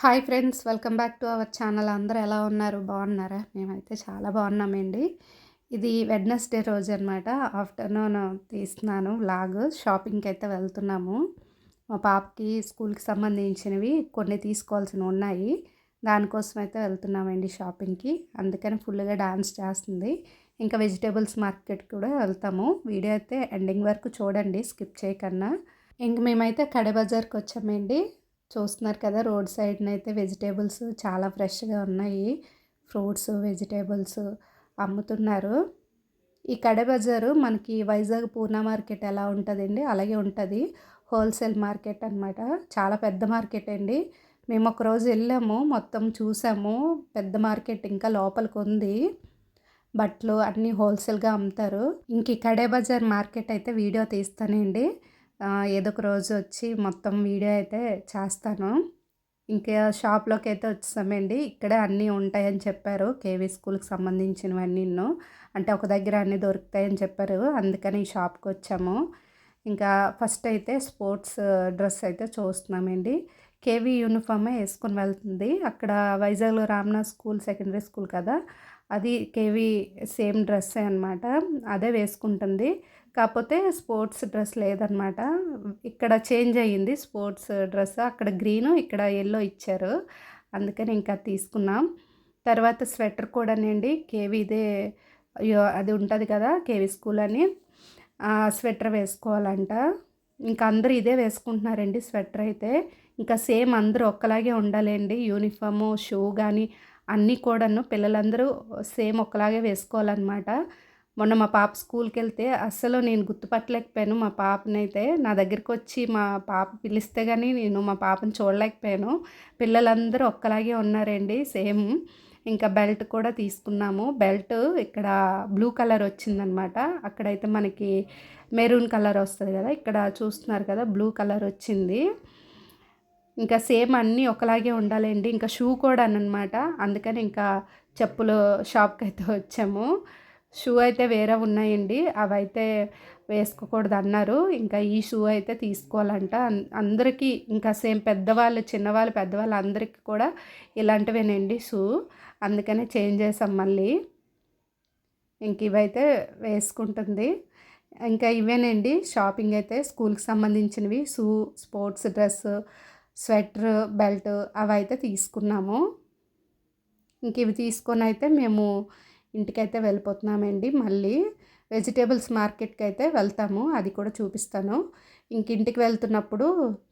Hi friends welcome back to our channel. అందరూ ఎలా ఉన్నారు? బాగున్నారా? మేమైతే చాలా బాగున్నామండి. ఇది వెడ్నెస్డే రోజు అనమాట ఆఫ్టర్నూన్ తీస్తున్నాను వ్లాగ్. షాపింగ్కి అయితే వెళ్తున్నాము. మా పాపకి స్కూల్కి సంబంధించినవి కొన్ని తీసుకోవాల్సినవి ఉన్నాయి. దానికోసం అయితే వెళ్తున్నామండి షాపింగ్కి. అందుకని ఫుల్గా డాన్స్ చేస్తుంది. ఇంకా వెజిటేబుల్స్ మార్కెట్ కూడా వెళ్తాము. వీడియో అయితే ఎండింగ్ వరకు చూడండి స్కిప్ చేయకన్నా. ఇంక మేమైతే కడబజార్కి వచ్చామండి. చూస్తున్నారు కదా రోడ్ సైడ్న అయితే వెజిటేబుల్స్ చాలా ఫ్రెష్గా ఉన్నాయి. ఫ్రూట్స్ వెజిటేబుల్స్ అమ్ముతున్నారు. ఈ కడే బజారు మనకి వైజాగ్ పూర్ణ మార్కెట్ ఎలా ఉంటుందండి? అలాగే ఉంటుంది. హోల్సేల్ మార్కెట్ అనమాట చాలా పెద్ద మార్కెట్ అండి. మేము ఒకరోజు వెళ్ళాము మొత్తం చూసాము. పెద్ద మార్కెట్ ఇంకా లోపలికి ఉంది. బట్టలు అన్నీ హోల్సేల్గా అమ్ముతారు. ఇంక ఈ కడే బజార్ మార్కెట్ అయితే వీడియో తీస్తానండి. ఏదో ఒక రోజు వచ్చి మొత్తం వీడియో అయితే చేస్తాను. ఇంకా షాప్లోకి అయితే వచ్చామండి ఇక్కడే అన్నీ ఉంటాయని చెప్పారు. కేవీ స్కూల్కి సంబంధించినవన్నీ అంటే ఒక దగ్గర అన్నీ దొరుకుతాయని చెప్పారు. అందుకని ఈ షాప్కి వచ్చాము. ఇంకా ఫస్ట్ అయితే స్పోర్ట్స్ డ్రెస్ అయితే చూస్తున్నామండి. కేవీ యూనిఫామే వేసుకొని వెళ్తుంది. అక్కడ వైజాగ్లో రామ్నాథ్ స్కూల్ సెకండరీ స్కూల్ కదా? అది కేవీ సేమ్ డ్రెస్సే అనమాట అదే వేసుకుంటుంది. కాకపోతే స్పోర్ట్స్ డ్రెస్ లేదనమాట. ఇక్కడ చేంజ్ అయ్యింది స్పోర్ట్స్ డ్రెస్. అక్కడ గ్రీను ఇక్కడ ఎల్లో ఇచ్చారు. అందుకని ఇంకా తీసుకున్నాం. తర్వాత స్వెటర్ కూడానండి కేవీదే అది ఉంటుంది కదా కేవీ స్కూల్ అని. స్వెటర్ వేసుకోవాలంట. ఇంకా అందరూ ఇదే వేసుకుంటున్నారండి స్వెటర్ అయితే. ఇంకా సేమ్ అందరూ ఒక్కలాగే ఉండాలండి. యూనిఫాము షూ కానీ అన్నీ కూడాను పిల్లలందరూ సేమ్ ఒకలాగే వేసుకోవాలన్నమాట. మొన్న మా పాప స్కూల్కి వెళ్తే అస్సలు నేను గుర్తుపట్టలేకపోయాను. మా పాపనైతే నా దగ్గరికి వచ్చి మా పాప పిలిస్తే కానీ నేను మా పాపను చూడలేకపోయాను. పిల్లలందరూ ఒక్కలాగే ఉన్నారండి సేమ్. ఇంకా బెల్ట్ కూడా తీసుకున్నాము. బెల్ట్ ఇక్కడ బ్లూ కలర్ వచ్చిందనమాట. అక్కడైతే మనకి మెరూన్ కలర్ వస్తుంది కదా ఇక్కడ చూస్తున్నారు కదా బ్లూ కలర్ వచ్చింది. ఇంకా సేమ్ అన్నీ ఒకలాగే ఉండాలండి. ఇంకా షూ కూడా అనమాట అందుకని ఇంకా చెప్పులు షాప్కి అయితే వచ్చాము. షూ అయితే వేరే ఉన్నాయండి. అవి అయితే వేసుకోకూడదు అన్నారు ఇంకా ఈ షూ అయితే తీసుకోవాలంట. అందరికీ ఇంకా సేమ్ పెద్దవాళ్ళు చిన్నవాళ్ళు పెద్దవాళ్ళు అందరికీ కూడా ఇలాంటివేనండి షూ. అందుకనే చేంజ్ చేసాం మళ్ళీ. ఇంక ఇవైతే వేసుకుంటుంది. ఇంకా ఇవేనండి. షాపింగ్ అయితే స్కూల్కి సంబంధించినవి. Shoe sports dress sweater belt అవి అయితే తీసుకున్నాము. ఇంక ఇవి తీసుకొని అయితే మేము ఇంటికైతే వెళ్ళిపోతున్నామండి. మళ్ళీ వెజిటేబుల్స్ మార్కెట్కి అయితే వెళ్తాము. అది కూడా చూపిస్తాను. ఇంక ఇంటికి వెళ్తున్నప్పుడు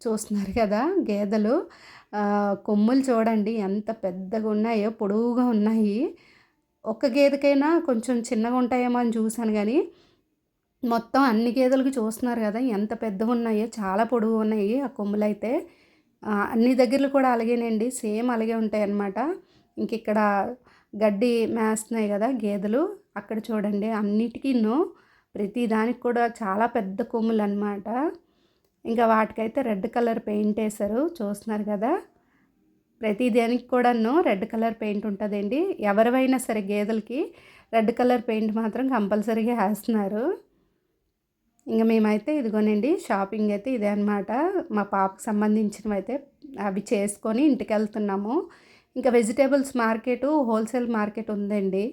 చూస్తున్నారు కదా గేదెలు. కొమ్ములు చూడండి ఎంత పెద్దగా ఉన్నాయో పొడవుగా ఉన్నాయి. ఒక గేదెకైనా కొంచెం చిన్నగా ఉంటాయేమో అని చూశాను కానీ మొత్తం అన్ని గేదెలకు చూస్తున్నారు కదా ఎంత పెద్దగా ఉన్నాయో చాలా పొడవు ఉన్నాయి ఆ కొమ్ములు అయితే అన్ని దగ్గరలు కూడా అలాగేనండి. సేమ్ అలాగే ఉంటాయి అన్నమాట ఇంక ఇక్కడ గడ్డి మేస్తున్నాయి కదా గేదెలు. అక్కడ చూడండి అన్నిటికీను ప్రతి దానికి కూడా చాలా పెద్ద కొమ్ములు అనమాట ఇంకా వాటికైతే రెడ్ కలర్ పెయింట్ వేశారు. చూస్తున్నారు కదా. ప్రతి దానికి కూడాను రెడ్ కలర్ పెయింట్ ఉంటుందండి. ఎవరివైనా సరే గేదెలకి రెడ్ కలర్ పెయింట్ మాత్రం కంపల్సరీగా వేస్తున్నారు. ఇంకా మేమైతే ఇదిగోనండి షాపింగ్ అయితే ఇదే అనమాట మా పాపకు సంబంధించినవి అయితే అవి చేసుకొని ఇంటికి వెళ్తున్నాము. ఇంకా వెజిటేబుల్స్ మార్కెట్ హోల్సేల్ మార్కెట్ ఉందండి.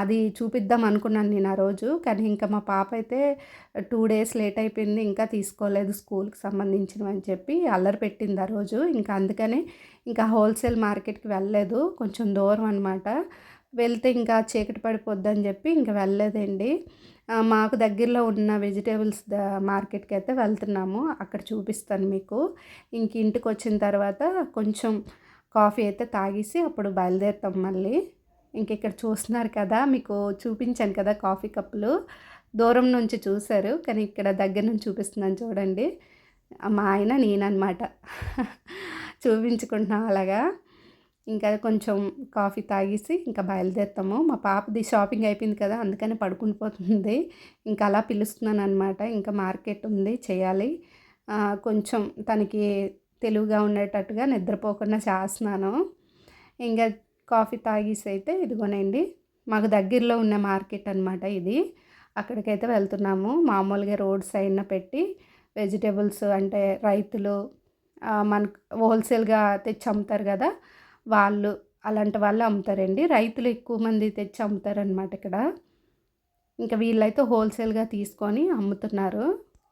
అది చూపిద్దాం అనుకున్నాను నేను ఆ రోజు. కానీ ఇంకా మా పాప అయితే టూ డేస్ లేట్ అయిపోయింది ఇంకా తీసుకోలేదు స్కూల్కి సంబంధించినవి అని చెప్పి అల్లరి పెట్టింది ఆ రోజు. ఇంకా అందుకనే ఇంకా హోల్సేల్ మార్కెట్కి వెళ్ళలేదు. కొంచెం దూరం అనమాట వెళ్తే ఇంకా చీకటి పడిపోద్దని చెప్పి ఇంకా వెళ్ళలేదండి. మాకు దగ్గరలో ఉన్న వెజిటేబుల్స్ మార్కెట్కి అయితే వెళ్తున్నాము. అక్కడ చూపిస్తాను మీకు. ఇంక ఇంటికి వచ్చిన తర్వాత కొంచెం కాఫీ అయితే తాగేసి అప్పుడు బయలుదేరుతాం మళ్ళీ. ఇంక ఇక్కడ చూస్తున్నారు కదా మీకు చూపించాను కదా కాఫీ కప్పులు. దూరం నుంచి చూశారు కానీ ఇక్కడ దగ్గర నుంచి చూపిస్తున్నాను చూడండి. మా ఆయన నేనన్నమాట. చూపించుకుంటున్నాం అలాగా. ఇంకా కొంచెం కాఫీ తాగేసి ఇంకా బయలుదేరుతాము. మా పాపది షాపింగ్ అయిపోయింది కదా అందుకని పడుకుని పోతుంది. ఇంకా అలా పిలుస్తున్నాను అనమాట ఇంకా మార్కెట్ ఉంది చేయాలి. కొంచెం తనకి తెలుగుగా ఉండేటట్టుగా నిద్రపోకుండా చేస్తున్నాను. ఇంకా కాఫీ తాగేసి అయితే ఇదిగోనండి మాకు దగ్గరలో ఉన్న మార్కెట్ అనమాట ఇది. అక్కడికైతే వెళ్తున్నాము. మామూలుగా రోడ్ సైడ్న పెట్టి వెజిటేబుల్స్ అంటే రైతులు మనకు హోల్సేల్గా తెచ్చి అమ్ముతారు కదా వాళ్ళు అలాంటి వాళ్ళు అమ్ముతారండి. రైతులు ఎక్కువ మంది తెచ్చి అమ్ముతారనమాట ఇక్కడ. ఇంకా వీళ్ళైతే హోల్సేల్గా తీసుకొని అమ్ముతున్నారు.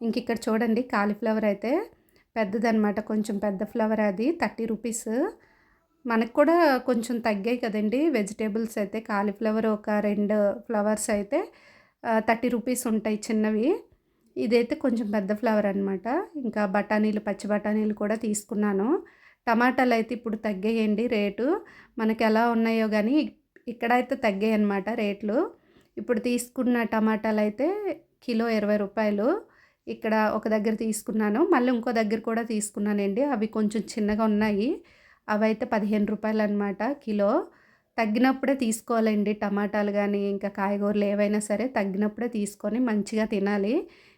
ఇంక ఇక్కడ చూడండి కాలీఫ్లవర్ అయితే పెద్దదన్నమాట. కొంచెం పెద్ద ఫ్లవర్ అది థర్టీ రూపీస్. మనకు కూడా కొంచెం తగ్గాయి కదండి. వెజిటేబుల్స్ అయితే కాలీఫ్లవర్ ఒక రెండు ఫ్లవర్స్ అయితే థర్టీ రూపీస్ ఉంటాయి చిన్నవి. ఇదైతే కొంచెం పెద్ద ఫ్లవర్ అనమాట ఇంకా బఠానీలు పచ్చి బఠానీలు కూడా తీసుకున్నాను. టమాటాలు అయితే ఇప్పుడు తగ్గాయండి రేటు. మనకి ఎలా ఉన్నాయో కానీ ఇక్కడైతే తగ్గాయి అనమాట రేట్లు. ఇప్పుడు తీసుకున్న టమాటాలు అయితే కిలో ఇరవై రూపాయలు. ఇక్కడ ఒక దగ్గర తీసుకున్నాను. మళ్ళీ ఇంకో దగ్గర కూడా తీసుకున్నానండి. అవి కొంచెం చిన్నగా ఉన్నాయి. అవి అయితే పదిహేను రూపాయలు అనమాట కిలో. తగ్గినప్పుడే తీసుకోవాలండి. టమాటాలు కానీ ఇంకా కాయగూరలు ఏవైనా సరే తగ్గినప్పుడే తీసుకొని మంచిగా తినాలి.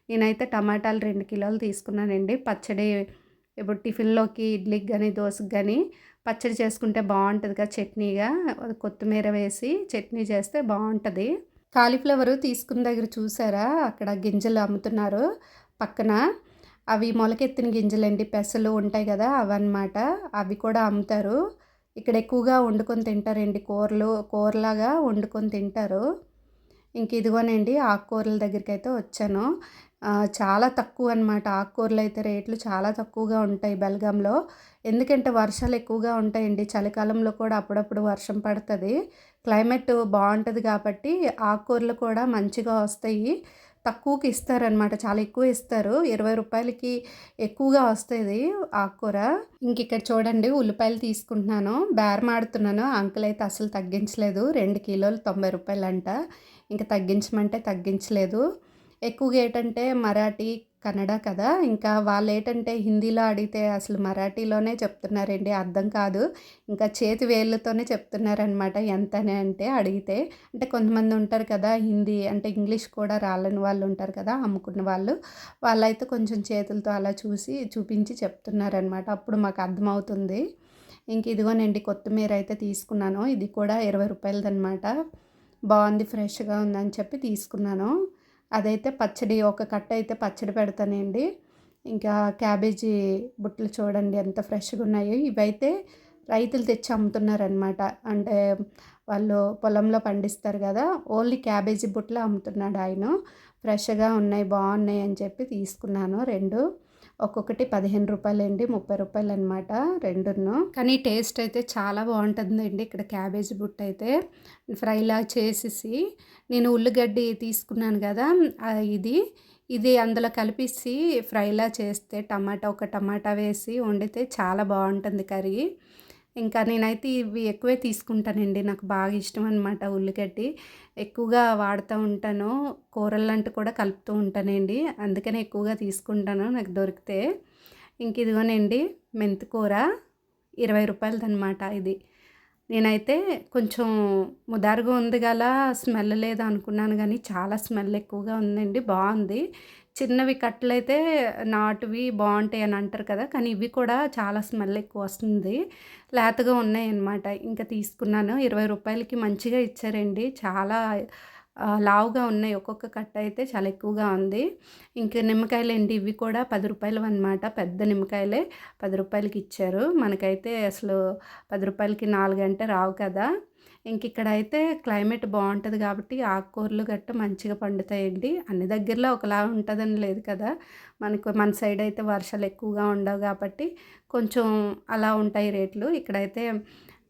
నేనైతే టమాటాలు రెండు కిలోలు తీసుకున్నానండి. పచ్చడి ఇప్పుడు టిఫిన్లోకి ఇడ్లీకి కానీ దోశకి కానీ పచ్చడి చేసుకుంటే బాగుంటుంది కదా చట్నీగా కొత్తిమీర వేసి చట్నీ చేస్తే బాగుంటుంది. కాలీఫ్లవర్ తీసుకున్న దగ్గర చూసారా? అక్కడ గింజలు అమ్ముతున్నారు. పక్కన అవి మొలకెత్తిన గింజలండి. పెసలు ఉంటాయి కదా అవన్నమాట. అవి కూడా అమ్ముతారు. ఇక్కడ ఎక్కువగా వండుకొని తింటారండి. కూరలు కూరలాగా వండుకొని తింటారు. ఇంక ఇదిగోనండి ఆకుకూరల దగ్గరికి అయితే వచ్చాను చాలా తక్కువ అనమాట ఆకుకూరలు అయితే రేట్లు చాలా తక్కువగా ఉంటాయి బెల్గాంలో. ఎందుకంటే వర్షాలు ఎక్కువగా ఉంటాయండి. చలికాలంలో కూడా అప్పుడప్పుడు వర్షం పడుతుంది. క్లైమేట్ బాగుంటుంది కాబట్టి ఆకుకూరలు కూడా మంచిగా వస్తాయి. తక్కువకి ఇస్తారనమాట చాలా ఎక్కువ ఇస్తారు. ఇరవై రూపాయలకి ఎక్కువగా వస్తుంది ఆకుకూర ఇంక ఇక్కడ చూడండి ఉల్లిపాయలు తీసుకుంటున్నాను. బేరమాడుతున్నాను అంకుల్ అయితే అసలు తగ్గించలేదు. రెండు కిలోలు తొంభై రూపాయలు అంట ఇంకా తగ్గించమంటే తగ్గించలేదు. ఎక్కువగా ఏంటంటే మరాఠీ కన్నడ కదా. ఇంకా వాళ్ళు ఏంటంటే హిందీలో అడిగితే అసలు మరాఠీలోనే చెప్తున్నారండి అర్థం కాదు. ఇంకా చేతి వేళ్ళతోనే చెప్తున్నారనమాట ఎంతనే అంటే అడిగితే. అంటే కొంతమంది ఉంటారు కదా హిందీ అంటే ఇంగ్లీష్ కూడా రాలని వాళ్ళు ఉంటారు కదా అమ్ముకున్న వాళ్ళు. వాళ్ళైతే కొంచెం చేతులతో అలా చూసి చూపించి చెప్తున్నారనమాట అప్పుడు మాకు అర్థమవుతుంది. ఇంక ఇదిగోనండి కొత్తిమీర అయితే తీసుకున్నాను. ఇది కూడా ఇరవై రూపాయలదనమాట బాగుంది ఫ్రెష్గా ఉందని చెప్పి తీసుకున్నాను. అదైతే పచ్చడి ఒక కట్ట అయితే పచ్చడి పెడతానండి. ఇంకా క్యాబేజీ బుట్టలు చూడండి ఎంత ఫ్రెష్గా ఉన్నాయో. ఇవైతే రైతులు తెచ్చి అమ్ముతున్నారనమాట అంటే వాళ్ళు పొలంలో పండిస్తారు కదా ఓన్లీ క్యాబేజీ బుట్టలు అమ్ముతున్నాడు ఆయన. ఫ్రెష్గా ఉన్నాయి బాగున్నాయి అని చెప్పి తీసుకున్నాను రెండు. ఒక్కొక్కటి పదిహేను రూపాయలు అండి ముప్పై రూపాయలు అనమాట రెండును. కానీ టేస్ట్ అయితే చాలా బాగుంటుందండి ఇక్కడ క్యాబేజీ బుట్ట అయితే ఫ్రైలా చేసేసి నేను ఉల్లిగడ్డి తీసుకున్నాను కదా ఇది. ఇది అందులో కలిపేసి ఫ్రైలా చేస్తే టమాటా ఒక టమాటా వేసి వండితే చాలా బాగుంటుంది కర్రీ. ఇంకా నేనైతే ఇవి ఎక్కువే తీసుకుంటానండి. నాకు బాగా ఇష్టం అనమాట ఉల్లిగడ్డి. ఎక్కువగా వాడుతూ ఉంటాను. కూరలంటూ కూడా కలుపుతూ ఉంటానండి. అందుకనే ఎక్కువగా తీసుకుంటాను నాకు దొరికితే. ఇంక ఇదిగోనండి మెంతికూర ఇరవై రూపాయలదనమాట ఇది. నేనైతే కొంచెం ముదారుగా ఉంది గల స్మెల్ లేదు అనుకున్నాను కానీ చాలా స్మెల్ ఎక్కువగా ఉందండి. బాగుంది. చిన్నవి కట్టలైతే నాటువి బాగుంటాయి అని అంటారు కదా కానీ ఇవి కూడా చాలా స్మెల్ ఎక్కువ వస్తుంది. లేతగా ఉన్నాయి అన్నమాట ఇంకా తీసుకున్నాను. ఇరవై రూపాయలకి మంచిగా ఇచ్చారండి. చాలా లావుగా ఉన్నాయి. ఒక్కొక్క కట్ట అయితే చాలా ఎక్కువగా ఉంది. ఇంకా నిమ్మకాయలు అండి ఇవి కూడా పది రూపాయలు అనమాట పెద్ద నిమ్మకాయలే పది రూపాయలకి ఇచ్చారు. మనకైతే అసలు పది రూపాయలకి నాలుగు అంటే రావు కదా. ఇంక ఇక్కడ అయితే క్లైమేట్ బాగుంటుంది కాబట్టి ఆకుకూరలు గట్ట మంచిగా పండుతాయండి. అన్ని దగ్గరలో ఒకలా ఉంటుందని లేదు కదా. మనకు మన సైడ్ అయితే వర్షాలు ఎక్కువగా ఉండవు కాబట్టి కొంచెం అలా ఉంటాయి రేట్లు. ఇక్కడైతే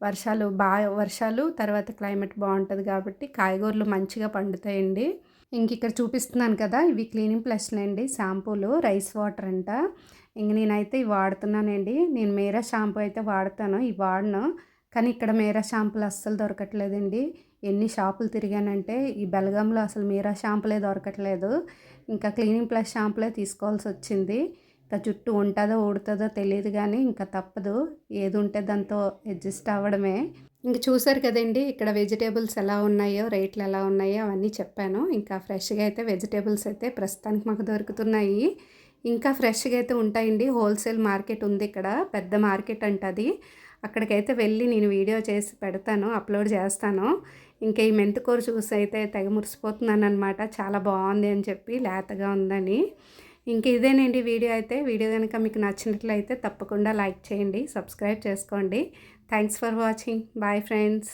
వర్షాలు బాగా వర్షాలు తర్వాత క్లైమేట్ బాగుంటుంది కాబట్టి కాయగూరలు మంచిగా పండుతాయండి. ఇంక ఇక్కడ చూపిస్తున్నాను కదా ఇవి క్లీనింగ్ ప్లస్లు అండి. షాంపూలు రైస్ వాటర్ అంట. ఇంక నేనైతే ఇవి వాడుతున్నానండి. నేను మేరా షాంపూ అయితే వాడతాను. ఇవి వాడను. కానీ ఇక్కడ మీరా షాంపులు అస్సలు దొరకట్లేదండి. ఎన్ని షాపులు తిరిగానంటే ఈ బెలగంలో అసలు మీరా షాంపులే దొరకట్లేదు. ఇంకా క్లీనింగ్ ప్లస్ షాంపులే తీసుకోవాల్సి వచ్చింది. ఇంకా జుట్టు ఉంటుందో ఊడుతుందో తెలియదు కానీ ఇంకా తప్పదు. ఏది ఉంటే దాంతో అడ్జస్ట్ అవ్వడమే. ఇంక చూసారు కదండి ఇక్కడ వెజిటేబుల్స్ ఎలా ఉన్నాయో రేట్లు ఎలా ఉన్నాయో అవన్నీ చెప్పాను. ఇంకా ఫ్రెష్గా అయితే వెజిటేబుల్స్ అయితే ప్రస్తుతానికి మాకు దొరుకుతున్నాయి. ఇంకా ఫ్రెష్గా అయితే ఉంటాయండి. హోల్సేల్ మార్కెట్ ఉంది ఇక్కడ. పెద్ద మార్కెట్ అంటది. అక్కడికైతే వెళ్ళి నేను వీడియో చేసి పెడతాను అప్లోడ్ చేస్తాను. ఇంకా ఈ మెంతికూర చూసి అయితే తెగ మురిసిపోతున్నాను అనమాట చాలా బాగుంది అని చెప్పి లేతగా ఉందని. ఇంక ఇదేనండి వీడియో అయితే. వీడియో కనుక మీకు నచ్చినట్లయితే తప్పకుండా లైక్ చేయండి సబ్స్క్రైబ్ చేసుకోండి. Thanks for watching. Bye friends.